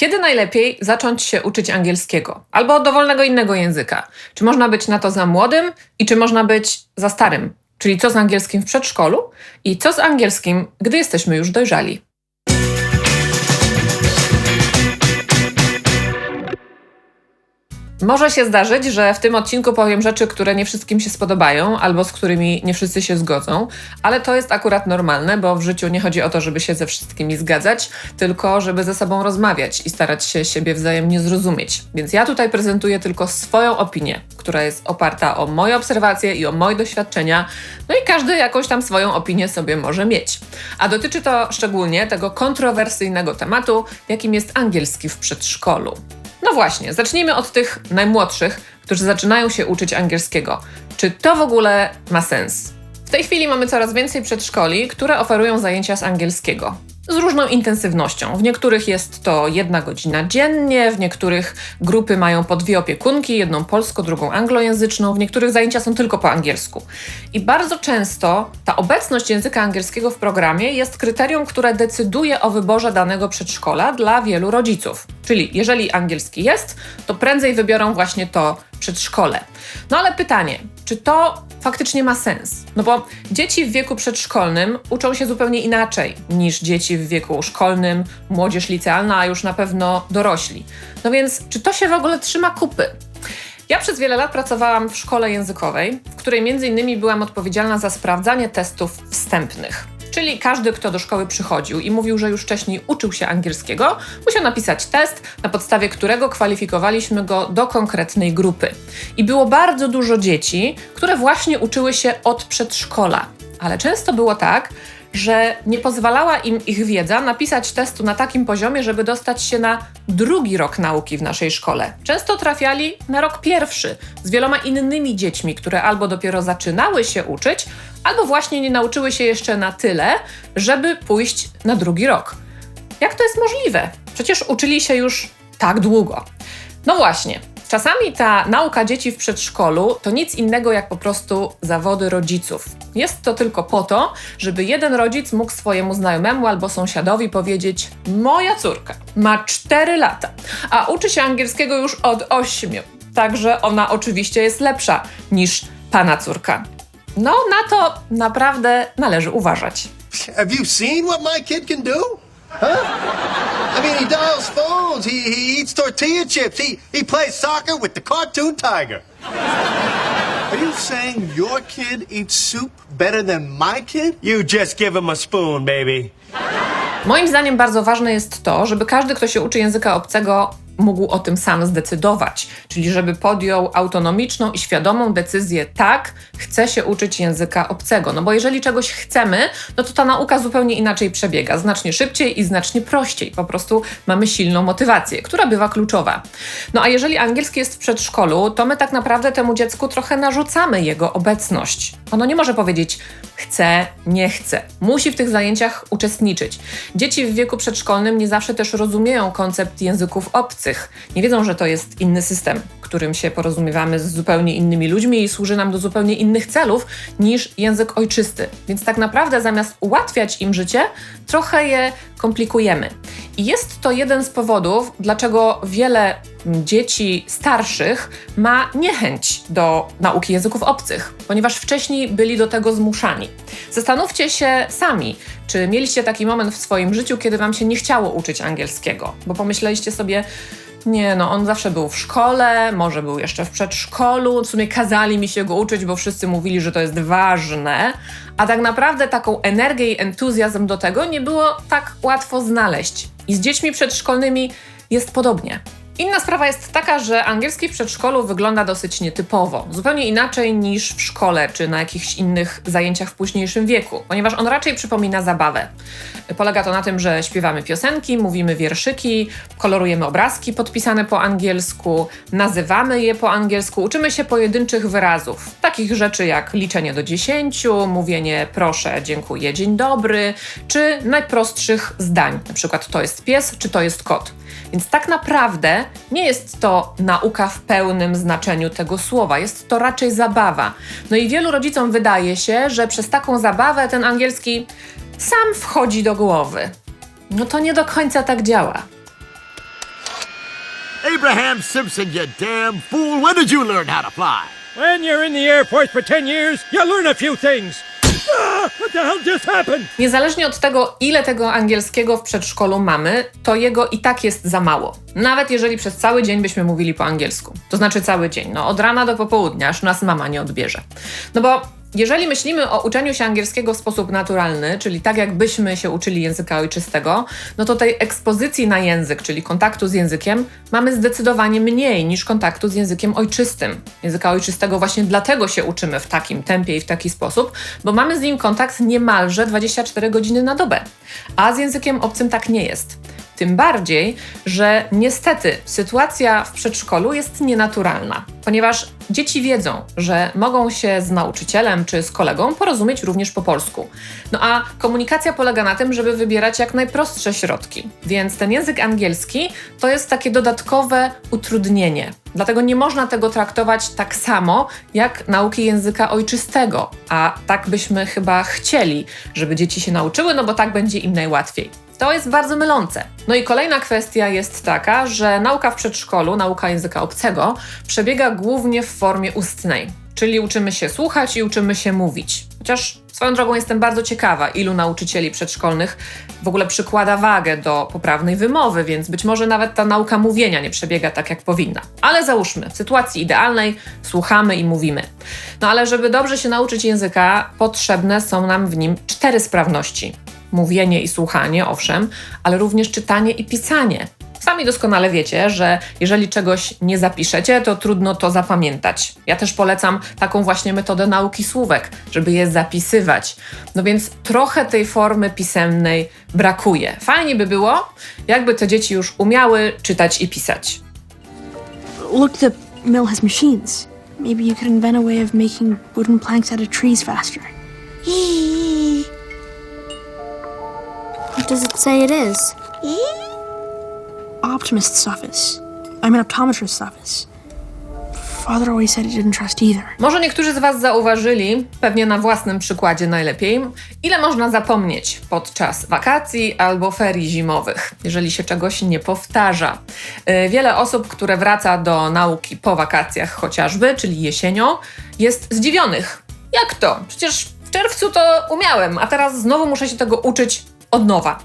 Kiedy najlepiej zacząć się uczyć angielskiego albo dowolnego innego języka? Czy można być na to za młodym i czy można być za starym? Czyli co z angielskim w przedszkolu i co z angielskim, gdy jesteśmy już dojrzali? Może się zdarzyć, że w tym odcinku powiem rzeczy, które nie wszystkim się spodobają, albo z którymi nie wszyscy się zgodzą, ale to jest akurat normalne, bo w życiu nie chodzi o to, żeby się ze wszystkimi zgadzać, tylko żeby ze sobą rozmawiać i starać się siebie wzajemnie zrozumieć. Więc ja tutaj prezentuję tylko swoją opinię, która jest oparta o moje obserwacje i o moje doświadczenia, no i każdy jakąś tam swoją opinię sobie może mieć. A dotyczy to szczególnie tego kontrowersyjnego tematu, jakim jest angielski w przedszkolu. No właśnie, zacznijmy od tych najmłodszych, którzy zaczynają się uczyć angielskiego. Czy to w ogóle ma sens? W tej chwili mamy coraz więcej przedszkoli, które oferują zajęcia z angielskiego z różną intensywnością. W niektórych jest to jedna godzina dziennie, w niektórych grupy mają po dwie opiekunki, jedną polską, drugą anglojęzyczną, w niektórych zajęcia są tylko po angielsku. I bardzo często ta obecność języka angielskiego w programie jest kryterium, które decyduje o wyborze danego przedszkola dla wielu rodziców. Czyli jeżeli angielski jest, to prędzej wybiorą właśnie to przedszkole. No ale pytanie, czy to faktycznie ma sens? No bo dzieci w wieku przedszkolnym uczą się zupełnie inaczej niż dzieci w wieku szkolnym, młodzież licealna, a już na pewno dorośli. No więc czy to się w ogóle trzyma kupy? Ja przez wiele lat pracowałam w szkole językowej, w której między innymi byłam odpowiedzialna za sprawdzanie testów wstępnych. Czyli każdy, kto do szkoły przychodził i mówił, że już wcześniej uczył się angielskiego, musiał napisać test, na podstawie którego kwalifikowaliśmy go do konkretnej grupy. I było bardzo dużo dzieci, które właśnie uczyły się od przedszkola. Ale często było tak, że nie pozwalała im ich wiedza napisać testu na takim poziomie, żeby dostać się na drugi rok nauki w naszej szkole. Często trafiali na rok pierwszy z wieloma innymi dziećmi, które albo dopiero zaczynały się uczyć, albo właśnie nie nauczyły się jeszcze na tyle, żeby pójść na drugi rok. Jak to jest możliwe? Przecież uczyli się już tak długo. No właśnie, Czasami ta nauka dzieci w przedszkolu to nic innego jak po prostu zawody rodziców. Jest to tylko po to, żeby jeden rodzic mógł swojemu znajomemu albo sąsiadowi powiedzieć: Moja córka ma 4 lata, a uczy się angielskiego już od 8. Także ona oczywiście jest lepsza niż pana córka. No, na to naprawdę należy uważać. Have you seen what my kid can do? Huh? I mean, he dials phones, he, he eats tortilla chips, he, he plays soccer with the cartoon tiger. Are you saying your kid eats soup better than my kid? You just give him a spoon, baby. Moim zdaniem bardzo ważne jest to, żeby każdy, kto się uczy języka obcego, mógł o tym sam zdecydować, czyli żeby podjął autonomiczną i świadomą decyzję, tak, chcę się uczyć języka obcego. No bo jeżeli czegoś chcemy, no to ta nauka zupełnie inaczej przebiega, znacznie szybciej i znacznie prościej. Po prostu mamy silną motywację, która bywa kluczowa. No a jeżeli angielski jest w przedszkolu, to my tak naprawdę temu dziecku trochę narzucamy jego obecność. Ono nie może powiedzieć chce, nie chce. Musi w tych zajęciach uczestniczyć. Dzieci w wieku przedszkolnym nie zawsze też rozumieją koncept języków obcych nie wiedzą, że to jest inny system, którym się porozumiewamy z zupełnie innymi ludźmi i służy nam do zupełnie innych celów niż język ojczysty. Więc tak naprawdę zamiast ułatwiać im życie, trochę je komplikujemy. I jest to jeden z powodów, dlaczego wiele dzieci starszych ma niechęć do nauki języków obcych, ponieważ wcześniej byli do tego zmuszani. Zastanówcie się sami, czy mieliście taki moment w swoim życiu, kiedy wam się nie chciało uczyć angielskiego, bo pomyśleliście sobie, nie, no on zawsze był w szkole, może był jeszcze w przedszkolu. W sumie kazali mi się go uczyć, bo wszyscy mówili, że to jest ważne. A tak naprawdę taką energię i entuzjazm do tego nie było tak łatwo znaleźć. I z dziećmi przedszkolnymi jest podobnie. Inna sprawa jest taka, że angielski w przedszkolu wygląda dosyć nietypowo, zupełnie inaczej niż w szkole czy na jakichś innych zajęciach w późniejszym wieku, ponieważ on raczej przypomina zabawę. Polega to na tym, że śpiewamy piosenki, mówimy wierszyki, kolorujemy obrazki podpisane po angielsku, nazywamy je po angielsku, uczymy się pojedynczych wyrazów, takich rzeczy jak liczenie do dziesięciu, mówienie proszę, dziękuję, dzień dobry, czy najprostszych zdań, na przykład to jest pies, czy to jest kot. Więc tak naprawdę nie jest to nauka w pełnym znaczeniu tego słowa, jest to raczej zabawa. No i wielu rodzicom wydaje się, że przez taką zabawę ten angielski sam wchodzi do głowy. No to nie do końca tak działa. Abraham Simpson, you damn fool. When did you learn how to fly? When you're in the Air Force for 10 years, you learn a few things. Niezależnie od tego, ile tego angielskiego w przedszkolu mamy, to jego i tak jest za mało. Nawet jeżeli przez cały dzień byśmy mówili po angielsku. To znaczy cały dzień, no od rana do popołudnia, aż nas mama nie odbierze. No bo jeżeli myślimy o uczeniu się angielskiego w sposób naturalny, czyli tak jakbyśmy się uczyli języka ojczystego, no to tej ekspozycji na język, czyli kontaktu z językiem, mamy zdecydowanie mniej niż kontaktu z językiem ojczystym. Języka ojczystego właśnie dlatego się uczymy w takim tempie i w taki sposób, bo mamy z nim kontakt niemalże 24 godziny na dobę. A z językiem obcym tak nie jest. Tym bardziej, że niestety sytuacja w przedszkolu jest nienaturalna, ponieważ dzieci wiedzą, że mogą się z nauczycielem czy z kolegą porozumieć również po polsku. No a komunikacja polega na tym, żeby wybierać jak najprostsze środki. Więc ten język angielski to jest takie dodatkowe utrudnienie. Dlatego nie można tego traktować tak samo jak nauki języka ojczystego, a tak byśmy chyba chcieli, żeby dzieci się nauczyły, no bo tak będzie im najłatwiej. To jest bardzo mylące. No i kolejna kwestia jest taka, że nauka w przedszkolu, nauka języka obcego, przebiega głównie w formie ustnej, czyli uczymy się słuchać i uczymy się mówić. Chociaż swoją drogą jestem bardzo ciekawa, ilu nauczycieli przedszkolnych w ogóle przykłada wagę do poprawnej wymowy, więc być może nawet ta nauka mówienia nie przebiega tak, jak powinna. Ale załóżmy, w sytuacji idealnej słuchamy i mówimy. No ale żeby dobrze się nauczyć języka, potrzebne są nam w nim cztery sprawności mówienie i słuchanie, owszem, ale również czytanie i pisanie. Sami doskonale wiecie, że jeżeli czegoś nie zapiszecie, to trudno to zapamiętać. Ja też polecam taką właśnie metodę nauki słówek, żeby je zapisywać. No więc trochę tej formy pisemnej brakuje. Fajnie by było, jakby te dzieci już umiały czytać i pisać. Look, the mill has machines. Maybe you could invent a way of making wooden planks out of trees faster. What does it say it is? Optimist's office. I mean, optometrist's office. Father always said he didn't trust either. Może niektórzy z Was zauważyli, pewnie na własnym przykładzie najlepiej, ile można zapomnieć podczas wakacji albo ferii zimowych, jeżeli się czegoś nie powtarza. Yy, Wiele osób, które wraca do nauki po wakacjach chociażby, czyli jesienią, jest zdziwionych. Jak to? Przecież w czerwcu to umiałem, a teraz znowu muszę się tego uczyć od nowa.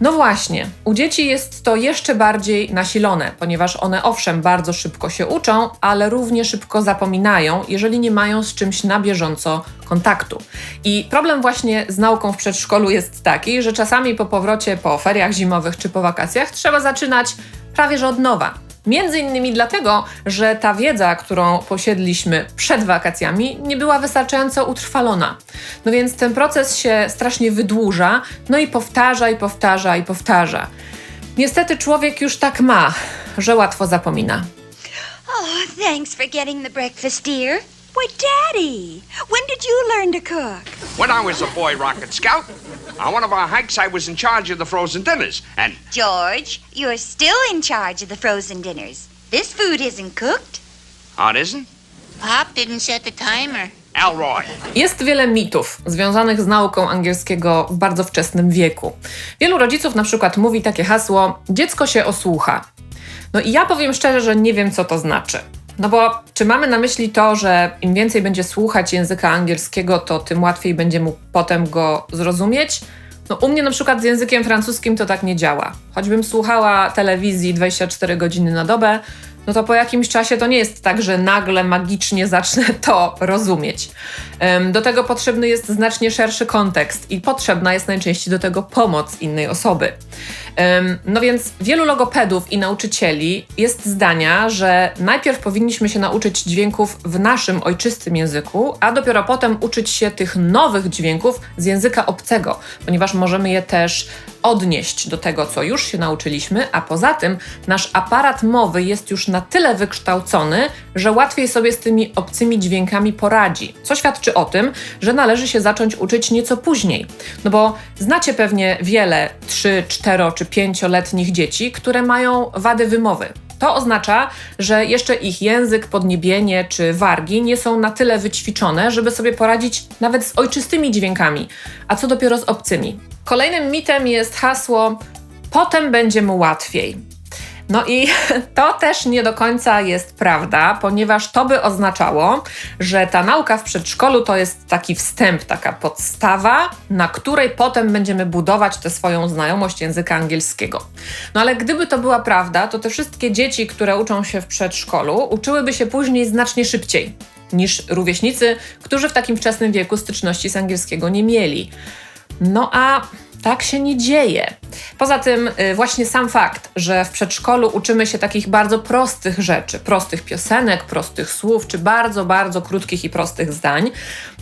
No właśnie, u dzieci jest to jeszcze bardziej nasilone, ponieważ one owszem bardzo szybko się uczą, ale równie szybko zapominają, jeżeli nie mają z czymś na bieżąco kontaktu. I problem właśnie z nauką w przedszkolu jest taki, że czasami po powrocie po feriach zimowych czy po wakacjach trzeba zaczynać prawie że od nowa. Między innymi dlatego, że ta wiedza, którą posiedliśmy przed wakacjami, nie była wystarczająco utrwalona. No więc ten proces się strasznie wydłuża, no i powtarza, i powtarza, i powtarza. Niestety człowiek już tak ma, że łatwo zapomina. Oh, thanks for getting the breakfast, dear. Why, Daddy, when did you learn to cook? When I was a boy rocket scout, on one of our hikes, I was in charge of the frozen dinners. And George, you're still in charge of the frozen dinners. This food isn't cooked. oh, it isn't? Pop didn't set the timer. Alroy. Jest wiele mitów związanych z nauką angielskiego w bardzo wczesnym wieku. Wielu rodziców na przykład mówi takie hasło: dziecko się osłucha. No i ja powiem szczerze, że nie wiem, co to znaczy. No bo czy mamy na myśli to, że im więcej będzie słuchać języka angielskiego, to tym łatwiej będzie mu potem go zrozumieć? No u mnie na przykład z językiem francuskim to tak nie działa. Choćbym słuchała telewizji 24 godziny na dobę, no to po jakimś czasie to nie jest tak, że nagle magicznie zacznę to rozumieć. Do tego potrzebny jest znacznie szerszy kontekst i potrzebna jest najczęściej do tego pomoc innej osoby. No więc wielu logopedów i nauczycieli jest zdania, że najpierw powinniśmy się nauczyć dźwięków w naszym ojczystym języku, a dopiero potem uczyć się tych nowych dźwięków z języka obcego, ponieważ możemy je też odnieść do tego, co już się nauczyliśmy, a poza tym nasz aparat mowy jest już na tyle wykształcony, że łatwiej sobie z tymi obcymi dźwiękami poradzi. Co świadczy o tym, że należy się zacząć uczyć nieco później. No bo znacie pewnie wiele 3, 4 czy 5-letnich dzieci, które mają wady wymowy. To oznacza, że jeszcze ich język, podniebienie czy wargi nie są na tyle wyćwiczone, żeby sobie poradzić nawet z ojczystymi dźwiękami, a co dopiero z obcymi. Kolejnym mitem jest hasło potem będzie mu łatwiej. No i to też nie do końca jest prawda, ponieważ to by oznaczało, że ta nauka w przedszkolu to jest taki wstęp, taka podstawa, na której potem będziemy budować tę swoją znajomość języka angielskiego. No ale gdyby to była prawda, to te wszystkie dzieci, które uczą się w przedszkolu, uczyłyby się później znacznie szybciej niż rówieśnicy, którzy w takim wczesnym wieku styczności z angielskiego nie mieli. No a tak się nie dzieje. Poza tym, y, właśnie sam fakt, że w przedszkolu uczymy się takich bardzo prostych rzeczy, prostych piosenek, prostych słów, czy bardzo, bardzo krótkich i prostych zdań,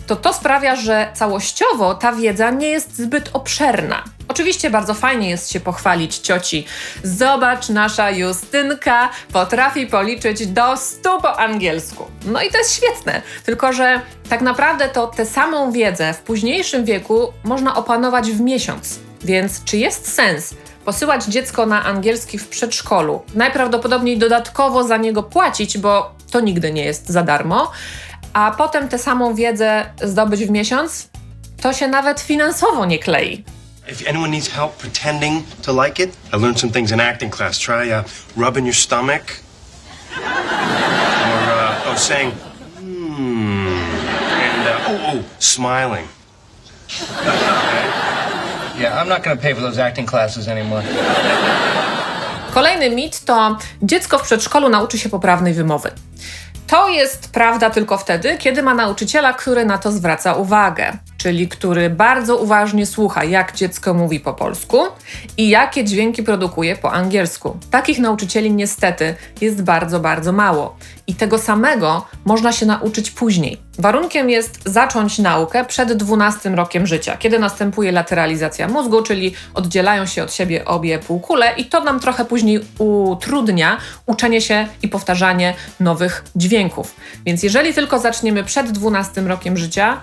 to to sprawia, że całościowo ta wiedza nie jest zbyt obszerna. Oczywiście bardzo fajnie jest się pochwalić cioci. Zobacz, nasza Justynka potrafi policzyć do stu po angielsku. No i to jest świetne. Tylko, że tak naprawdę to tę samą wiedzę w późniejszym wieku można opanować w miesiąc. Więc czy jest sens posyłać dziecko na angielski w przedszkolu? Najprawdopodobniej dodatkowo za niego płacić, bo to nigdy nie jest za darmo, a potem tę samą wiedzę zdobyć w miesiąc? To się nawet finansowo nie klei. If anyone needs help pretending to like it, I learned some things in acting class. Try uh, rubbing your stomach. Or, uh, oh, saying, hmm. And, uh, oh, oh, smiling. Yeah, I'm not gonna pay for those acting classes anymore. Kolejny mit to dziecko w przedszkolu nauczy się poprawnej wymowy. To jest prawda tylko wtedy, kiedy ma nauczyciela, który na to zwraca uwagę, czyli który bardzo uważnie słucha, jak dziecko mówi po polsku i jakie dźwięki produkuje po angielsku. Takich nauczycieli niestety jest bardzo, bardzo mało. I tego samego można się nauczyć później. Warunkiem jest zacząć naukę przed 12 rokiem życia, kiedy następuje lateralizacja mózgu, czyli oddzielają się od siebie obie półkule, i to nam trochę później utrudnia uczenie się i powtarzanie nowych dźwięków. Więc jeżeli tylko zaczniemy przed 12 rokiem życia,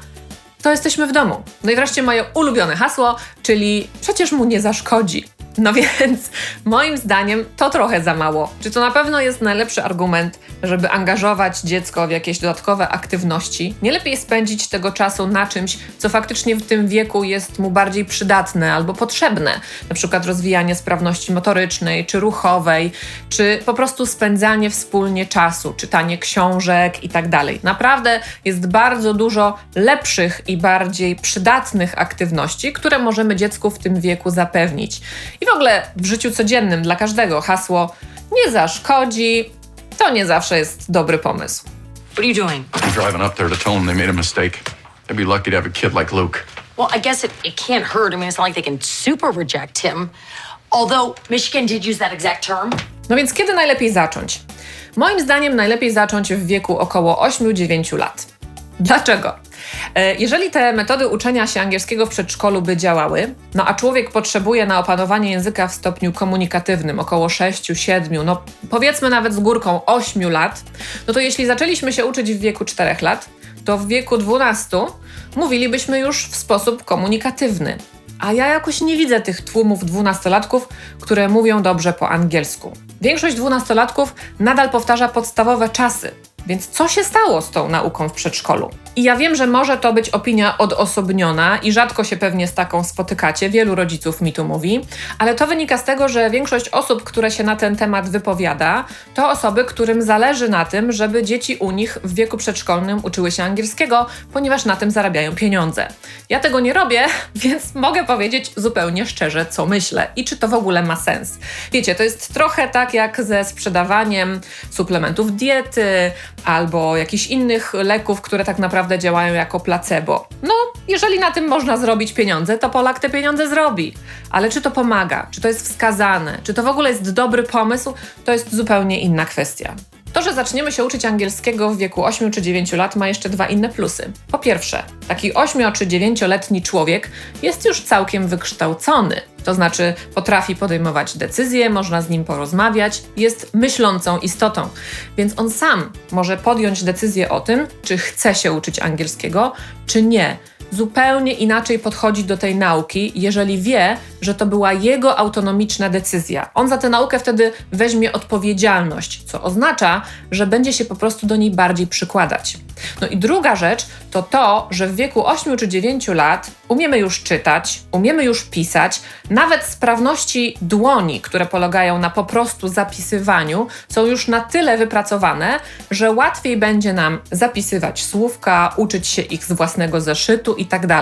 to jesteśmy w domu. No i wreszcie moje ulubione hasło, czyli przecież mu nie zaszkodzi. No więc moim zdaniem to trochę za mało. Czy to na pewno jest najlepszy argument, żeby angażować dziecko w jakieś dodatkowe aktywności? Nie lepiej spędzić tego czasu na czymś, co faktycznie w tym wieku jest mu bardziej przydatne albo potrzebne, na przykład rozwijanie sprawności motorycznej czy ruchowej, czy po prostu spędzanie wspólnie czasu, czytanie książek i tak dalej. Naprawdę jest bardzo dużo lepszych i bardziej przydatnych aktywności, które możemy dziecku w tym wieku zapewnić. I w ogóle w życiu codziennym dla każdego hasło nie zaszkodzi, to nie zawsze jest dobry pomysł. What are you doing? I'm driving up there to tell them they made a mistake. They'd be lucky to have a kid like Luke. Well, I guess it, it can't hurt. I mean, it's not like they can super reject him. Although Michigan did use that exact term. No więc kiedy najlepiej zacząć? Moim zdaniem najlepiej zacząć w wieku około 8-9 lat. Dlaczego? E, Jeżeli te metody uczenia się angielskiego w przedszkolu by działały, no a człowiek potrzebuje na opanowanie języka w stopniu komunikatywnym około 6-7, no powiedzmy nawet z górką 8 lat, no to jeśli zaczęliśmy się uczyć w wieku 4 lat, to w wieku 12 mówilibyśmy już w sposób komunikatywny. A ja jakoś nie widzę tych tłumów dwunastolatków, które mówią dobrze po angielsku. Większość dwunastolatków nadal powtarza podstawowe czasy. Więc co się stało z tą nauką w przedszkolu? I ja wiem, że może to być opinia odosobniona i rzadko się pewnie z taką spotykacie, wielu rodziców mi tu mówi, ale to wynika z tego, że większość osób, które się na ten temat wypowiada, to osoby, którym zależy na tym, żeby dzieci u nich w wieku przedszkolnym uczyły się angielskiego, ponieważ na tym zarabiają pieniądze. Ja tego nie robię, więc mogę powiedzieć zupełnie szczerze, co myślę i czy to w ogóle ma sens. Wiecie, to jest trochę tak jak ze sprzedawaniem suplementów diety albo jakichś innych leków, które tak naprawdę działają jako placebo. No, jeżeli na tym można zrobić pieniądze, to Polak te pieniądze zrobi. Ale czy to pomaga? Czy to jest wskazane? Czy to w ogóle jest dobry pomysł? To jest zupełnie inna kwestia. To, że zaczniemy się uczyć angielskiego w wieku 8 czy 9 lat, ma jeszcze dwa inne plusy. Po pierwsze, taki 8 czy 9-letni człowiek jest już całkiem wykształcony, to znaczy potrafi podejmować decyzje, można z nim porozmawiać, jest myślącą istotą, więc on sam może podjąć decyzję o tym, czy chce się uczyć angielskiego, czy nie. Zupełnie inaczej podchodzi do tej nauki, jeżeli wie, że to była jego autonomiczna decyzja. On za tę naukę wtedy weźmie odpowiedzialność, co oznacza, że będzie się po prostu do niej bardziej przykładać. No i druga rzecz to to, że w wieku 8 czy 9 lat umiemy już czytać, umiemy już pisać, nawet sprawności dłoni, które polegają na po prostu zapisywaniu, są już na tyle wypracowane, że łatwiej będzie nam zapisywać słówka, uczyć się ich z własnego zeszytu itd.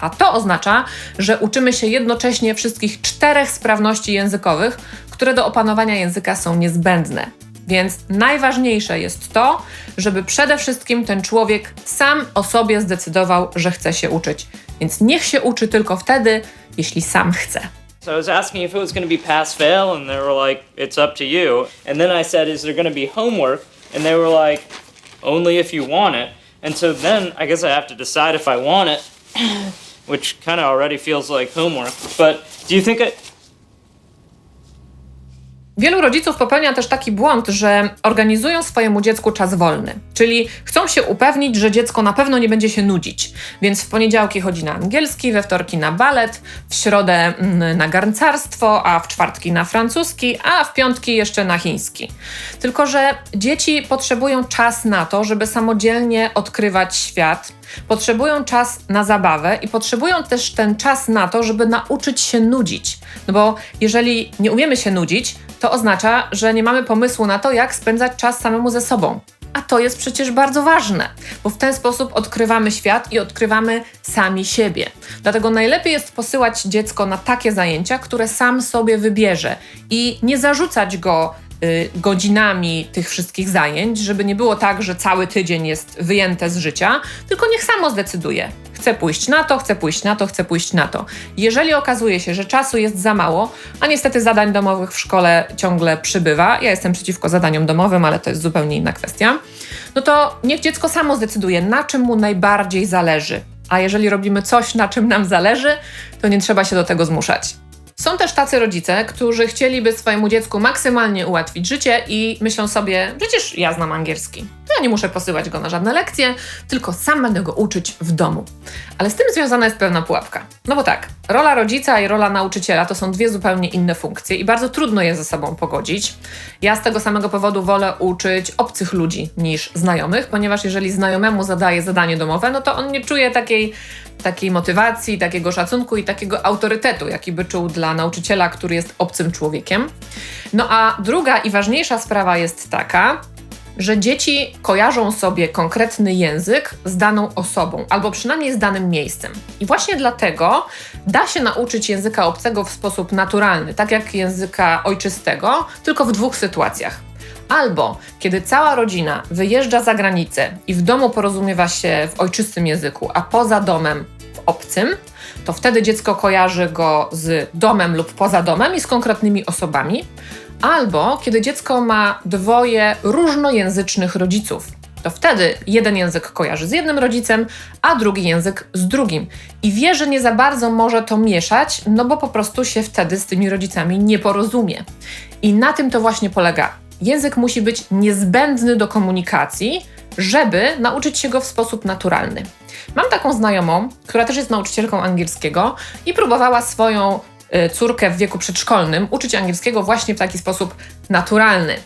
A to oznacza, że uczymy się jednocześnie wszystkich czterech sprawności językowych, które do opanowania języka są niezbędne. Więc najważniejsze jest to, żeby przede wszystkim ten człowiek sam o sobie zdecydował, że chce się uczyć. Więc niech się uczy tylko wtedy, jeśli sam chce. So I was asking if it was going to be pass fail, and they were like, it's up to you. And then I said, is there going to be homework? And they were like, only if you want it. And so then I guess I have to decide if I want it, which kind of already feels like homework. But do you think I. Wielu rodziców popełnia też taki błąd, że organizują swojemu dziecku czas wolny, czyli chcą się upewnić, że dziecko na pewno nie będzie się nudzić. Więc w poniedziałki chodzi na angielski, we wtorki na balet, w środę mm, na garncarstwo, a w czwartki na francuski, a w piątki jeszcze na chiński. Tylko, że dzieci potrzebują czas na to, żeby samodzielnie odkrywać świat, potrzebują czas na zabawę i potrzebują też ten czas na to, żeby nauczyć się nudzić. No bo jeżeli nie umiemy się nudzić, to oznacza, że nie mamy pomysłu na to, jak spędzać czas samemu ze sobą. A to jest przecież bardzo ważne, bo w ten sposób odkrywamy świat i odkrywamy sami siebie. Dlatego najlepiej jest posyłać dziecko na takie zajęcia, które sam sobie wybierze i nie zarzucać go godzinami tych wszystkich zajęć, żeby nie było tak, że cały tydzień jest wyjęte z życia, tylko niech samo zdecyduje. Chcę pójść na to, chcę pójść na to, chcę pójść na to. Jeżeli okazuje się, że czasu jest za mało, a niestety zadań domowych w szkole ciągle przybywa, ja jestem przeciwko zadaniom domowym, ale to jest zupełnie inna kwestia, no to niech dziecko samo zdecyduje, na czym mu najbardziej zależy. A jeżeli robimy coś, na czym nam zależy, to nie trzeba się do tego zmuszać. Są też tacy rodzice, którzy chcieliby swojemu dziecku maksymalnie ułatwić życie i myślą sobie, przecież ja znam angielski. Ja nie muszę posyłać go na żadne lekcje, tylko sam będę go uczyć w domu. Ale z tym związana jest pewna pułapka. No bo tak, rola rodzica i rola nauczyciela to są dwie zupełnie inne funkcje i bardzo trudno je ze sobą pogodzić. Ja z tego samego powodu wolę uczyć obcych ludzi niż znajomych, ponieważ jeżeli znajomemu zadaję zadanie domowe, no to on nie czuje takiej takiej motywacji, takiego szacunku i takiego autorytetu, jaki by czuł dla nauczyciela, który jest obcym człowiekiem. No a druga i ważniejsza sprawa jest taka, że dzieci kojarzą sobie konkretny język z daną osobą, albo przynajmniej z danym miejscem. I właśnie dlatego da się nauczyć języka obcego w sposób naturalny, tak jak języka ojczystego, tylko w dwóch sytuacjach. Albo kiedy cała rodzina wyjeżdża za granicę i w domu porozumiewa się w ojczystym języku, a poza domem w obcym, to wtedy dziecko kojarzy go z domem lub poza domem i z konkretnymi osobami. Albo kiedy dziecko ma dwoje różnojęzycznych rodziców, to wtedy jeden język kojarzy z jednym rodzicem, a drugi język z drugim. I wie, że nie za bardzo może to mieszać, no bo po prostu się wtedy z tymi rodzicami nie porozumie. I na tym to właśnie polega. Język musi być niezbędny do komunikacji, żeby nauczyć się go w sposób naturalny. Mam taką znajomą, która też jest nauczycielką angielskiego i próbowała swoją y, córkę w wieku przedszkolnym uczyć angielskiego właśnie w taki sposób naturalny.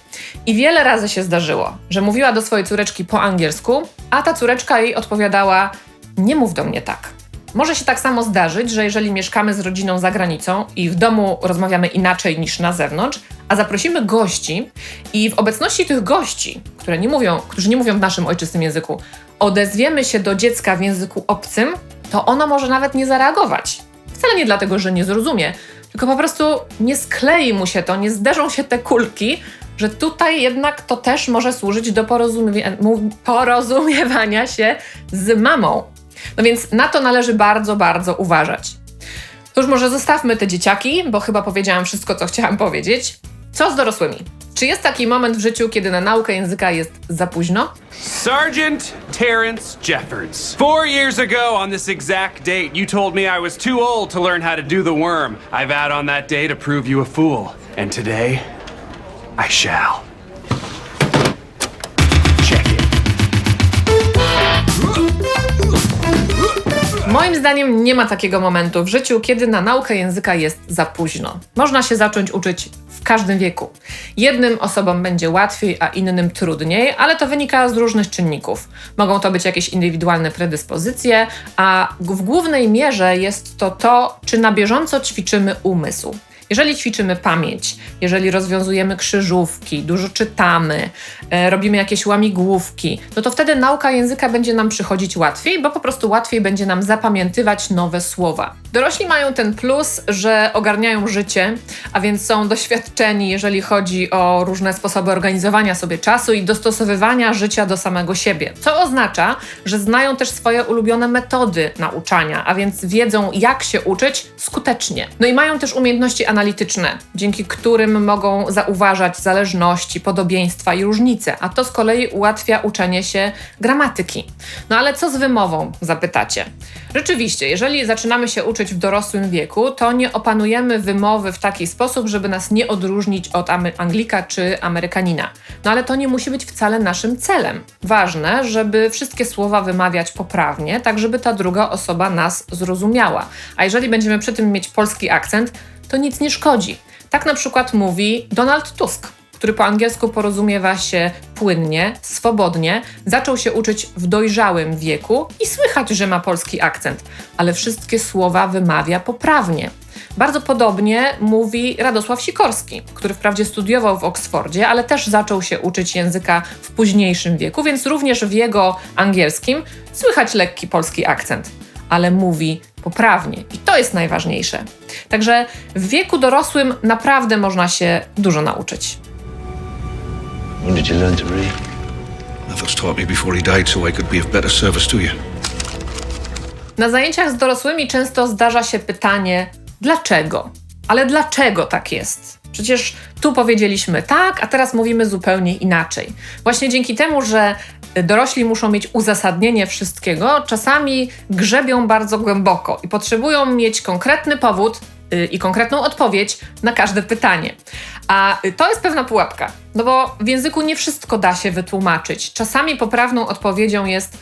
I wiele razy się zdarzyło, że mówiła do swojej córeczki po angielsku, a ta córeczka jej odpowiadała: Nie mów do mnie tak. Może się tak samo zdarzyć, że jeżeli mieszkamy z rodziną za granicą i w domu rozmawiamy inaczej niż na zewnątrz, a zaprosimy gości i w obecności tych gości, które nie mówią, którzy nie mówią w naszym ojczystym języku, odezwiemy się do dziecka w języku obcym, to ono może nawet nie zareagować. Wcale nie dlatego, że nie zrozumie, tylko po prostu nie sklei mu się to, nie zderzą się te kulki, że tutaj jednak to też może służyć do porozumie porozumiewania się z mamą. No więc na to należy bardzo, bardzo uważać. To już może zostawmy te dzieciaki, bo chyba powiedziałam wszystko, co chciałam powiedzieć. Co z dorosłymi? Czy jest taki moment w życiu, kiedy na naukę języka jest za późno? Sergeant Terrence Jeffords. Four years ago, on this exact date, you told me I was too old to learn how to do the worm. I vowed on that day to prove you a fool. And today, I shall. Check it. Moim zdaniem nie ma takiego momentu w życiu, kiedy na naukę języka jest za późno. Można się zacząć uczyć w każdym wieku. Jednym osobom będzie łatwiej, a innym trudniej, ale to wynika z różnych czynników. Mogą to być jakieś indywidualne predyspozycje, a w głównej mierze jest to to, czy na bieżąco ćwiczymy umysł. Jeżeli ćwiczymy pamięć, jeżeli rozwiązujemy krzyżówki, dużo czytamy, e, robimy jakieś łamigłówki, no to wtedy nauka języka będzie nam przychodzić łatwiej, bo po prostu łatwiej będzie nam zapamiętywać nowe słowa. Dorośli mają ten plus, że ogarniają życie, a więc są doświadczeni, jeżeli chodzi o różne sposoby organizowania sobie czasu i dostosowywania życia do samego siebie. Co oznacza, że znają też swoje ulubione metody nauczania, a więc wiedzą, jak się uczyć skutecznie. No i mają też umiejętności analityczne, dzięki którym mogą zauważać zależności, podobieństwa i różnice, a to z kolei ułatwia uczenie się gramatyki. No ale co z wymową, zapytacie? Rzeczywiście, jeżeli zaczynamy się uczyć w dorosłym wieku, to nie opanujemy wymowy w taki sposób, żeby nas nie odróżnić od Anglika czy Amerykanina. No ale to nie musi być wcale naszym celem. Ważne, żeby wszystkie słowa wymawiać poprawnie, tak żeby ta druga osoba nas zrozumiała. A jeżeli będziemy przy tym mieć polski akcent, to nic nie szkodzi. Tak na przykład mówi Donald Tusk, który po angielsku porozumiewa się płynnie, swobodnie, zaczął się uczyć w dojrzałym wieku i słychać, że ma polski akcent, ale wszystkie słowa wymawia poprawnie. Bardzo podobnie mówi Radosław Sikorski, który wprawdzie studiował w Oksfordzie, ale też zaczął się uczyć języka w późniejszym wieku, więc również w jego angielskim słychać lekki polski akcent, ale mówi poprawnie i to jest najważniejsze. Także w wieku dorosłym naprawdę można się dużo nauczyć. When did you learn to read? Taught me before he died so I could be of better service to you. Na zajęciach z dorosłymi często zdarza się pytanie: dlaczego? Ale dlaczego tak jest? Przecież tu powiedzieliśmy tak, a teraz mówimy zupełnie inaczej. Właśnie dzięki temu, że dorośli muszą mieć uzasadnienie wszystkiego, czasami grzebią bardzo głęboko i potrzebują mieć konkretny powód y, i konkretną odpowiedź na każde pytanie. A y, to jest pewna pułapka, no bo w języku nie wszystko da się wytłumaczyć. Czasami poprawną odpowiedzią jest,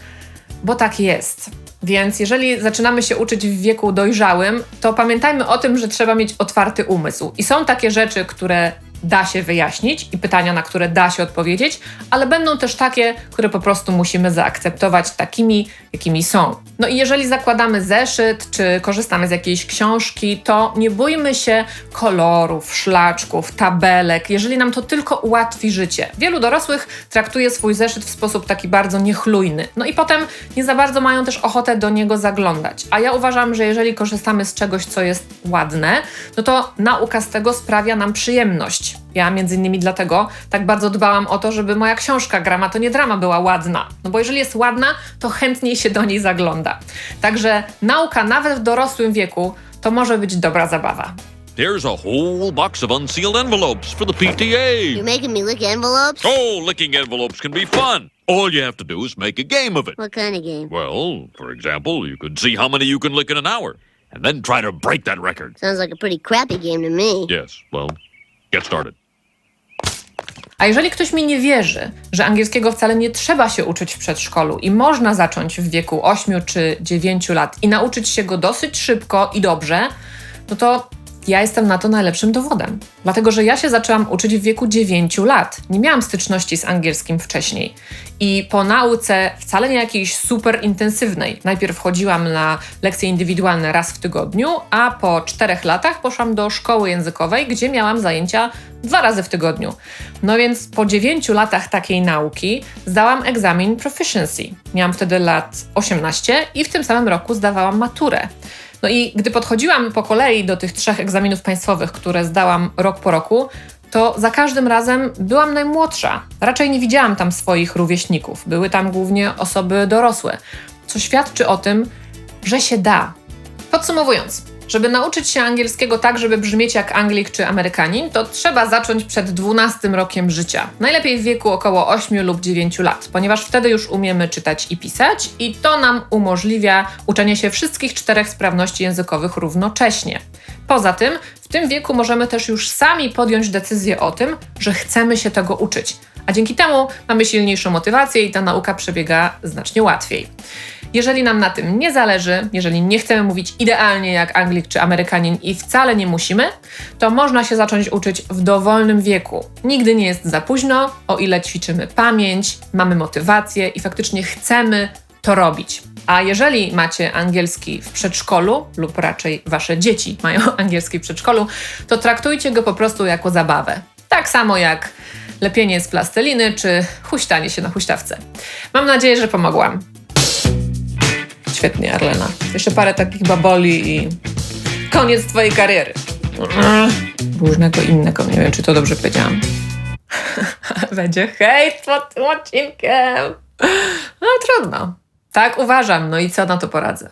bo tak jest. Więc jeżeli zaczynamy się uczyć w wieku dojrzałym, to pamiętajmy o tym, że trzeba mieć otwarty umysł. I są takie rzeczy, które da się wyjaśnić i pytania, na które da się odpowiedzieć, ale będą też takie, które po prostu musimy zaakceptować takimi, jakimi są. No i jeżeli zakładamy zeszyt, czy korzystamy z jakiejś książki, to nie bójmy się kolorów, szlaczków, tabelek, jeżeli nam to tylko ułatwi życie. Wielu dorosłych traktuje swój zeszyt w sposób taki bardzo niechlujny. No i potem nie za bardzo mają też ochotę do niego zaglądać. A ja uważam, że jeżeli korzystamy z czegoś, co jest ładne, no to nauka z tego sprawia nam przyjemność. Ja między innymi dlatego tak bardzo dbałam o to, żeby moja książka Grama to nie drama była ładna. No bo jeżeli jest ładna, to chętniej się do niej zagląda. Także nauka nawet w dorosłym wieku to może być dobra zabawa. Here's a whole box of unsealed envelopes for the PTA. You're making me lick envelopes? Oh, licking envelopes can be fun. All you have to do is make a game of it. What kind of game? Well, for example, you could see how many you can lick in an hour, and then try to break that record. Sounds like a pretty crappy game to me. Yes, well, get started. A jeżeli ktoś mi nie wierzy, że angielskiego wcale nie trzeba się uczyć w przedszkolu i można zacząć w wieku 8 czy 9 lat i nauczyć się go dosyć szybko i dobrze, no to ja jestem na to najlepszym dowodem. Dlatego, że ja się zaczęłam uczyć w wieku 9 lat. Nie miałam styczności z angielskim wcześniej. I po nauce wcale nie jakiejś super intensywnej. Najpierw chodziłam na lekcje indywidualne raz w tygodniu, a po czterech latach poszłam do szkoły językowej, gdzie miałam zajęcia dwa razy w tygodniu. No więc po 9 latach takiej nauki zdałam egzamin proficiency. Miałam wtedy lat 18 i w tym samym roku zdawałam maturę. No i gdy podchodziłam po kolei do tych trzech egzaminów państwowych, które zdałam rok po roku, to za każdym razem byłam najmłodsza. Raczej nie widziałam tam swoich rówieśników. Były tam głównie osoby dorosłe, co świadczy o tym, że się da. Podsumowując, żeby nauczyć się angielskiego tak, żeby brzmieć jak Anglik czy Amerykanin, to trzeba zacząć przed 12 rokiem życia. Najlepiej w wieku około 8 lub 9 lat, ponieważ wtedy już umiemy czytać i pisać i to nam umożliwia uczenie się wszystkich czterech sprawności językowych równocześnie. Poza tym, w tym wieku możemy też już sami podjąć decyzję o tym, że chcemy się tego uczyć. A dzięki temu mamy silniejszą motywację i ta nauka przebiega znacznie łatwiej. Jeżeli nam na tym nie zależy, jeżeli nie chcemy mówić idealnie jak Anglik czy Amerykanin i wcale nie musimy, to można się zacząć uczyć w dowolnym wieku. Nigdy nie jest za późno, o ile ćwiczymy pamięć, mamy motywację i faktycznie chcemy to robić. A jeżeli macie angielski w przedszkolu, lub raczej wasze dzieci mają angielski w przedszkolu, to traktujcie go po prostu jako zabawę. Tak samo jak lepienie z plasteliny czy huśtanie się na huśtawce. Mam nadzieję, że pomogłam. Świetnie, Arlena. Jeszcze parę takich baboli i koniec twojej kariery. Różnego innego. Nie wiem, czy to dobrze powiedziałam. Będzie hejt pod tym odcinkiem. No trudno. Tak uważam, no i co na to poradzę?